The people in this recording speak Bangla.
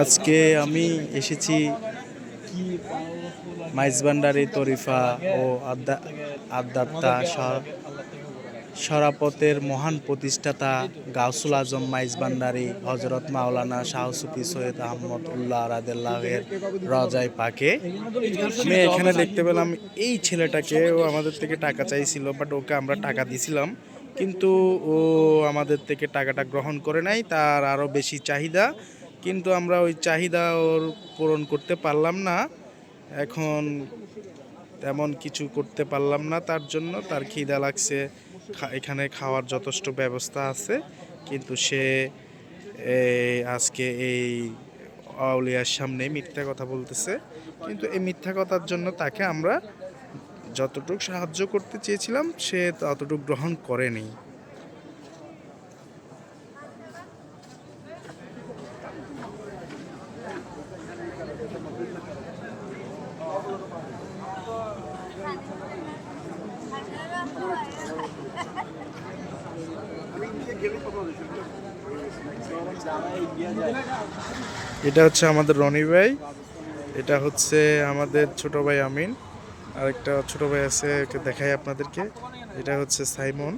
আজকে আমি এসেছি মাইজবান্ডারি তরিফা ও আদ্যা আদ্যাত্তা সরাপতের মহান প্রতিষ্ঠাতা গাউসুল আজম মাইজবান্ডারি হজরত মাওলানা শাহ সুফি সৈয়দ আহমদ উল্লাহ রাদেল্লাহের রজাই পাকে। আমি এখানে দেখতে পেলাম এই ছেলেটাকে, ও আমাদের থেকে টাকা চাইছিল বাট ওকে আমরা টাকা দিছিলাম। কিন্তু ও আমাদের থেকে টাকাটা গ্রহণ করে নাই, তার আরও বেশি চাহিদা। কিন্তু আমরা ওই চাহিদা ওর পূরণ করতে পারলাম না। এখন তেমন কিছু করতে পারলাম না তার জন্য, তার খিদা লাগছে এখানে খাওয়ার যথেষ্ট ব্যবস্থা আছে। কিন্তু সে আজকে এই আউলিয়ার সামনে মিথ্যা কথা বলতেছে। কিন্তু এই মিথ্যা কথার জন্য তাকে আমরা যতটুকু সাহায্য করতে চেয়েছিলাম, সে ততটুকু গ্রহণ করেনি। এটা হচ্ছে আমাদের রনি ভাই, এটা হচ্ছে আমাদের ছোট ভাই আমিন। আরেকটা ছোট ভাই আছে দেখাই আপনাদেরকে। এটা হচ্ছে সাইমন।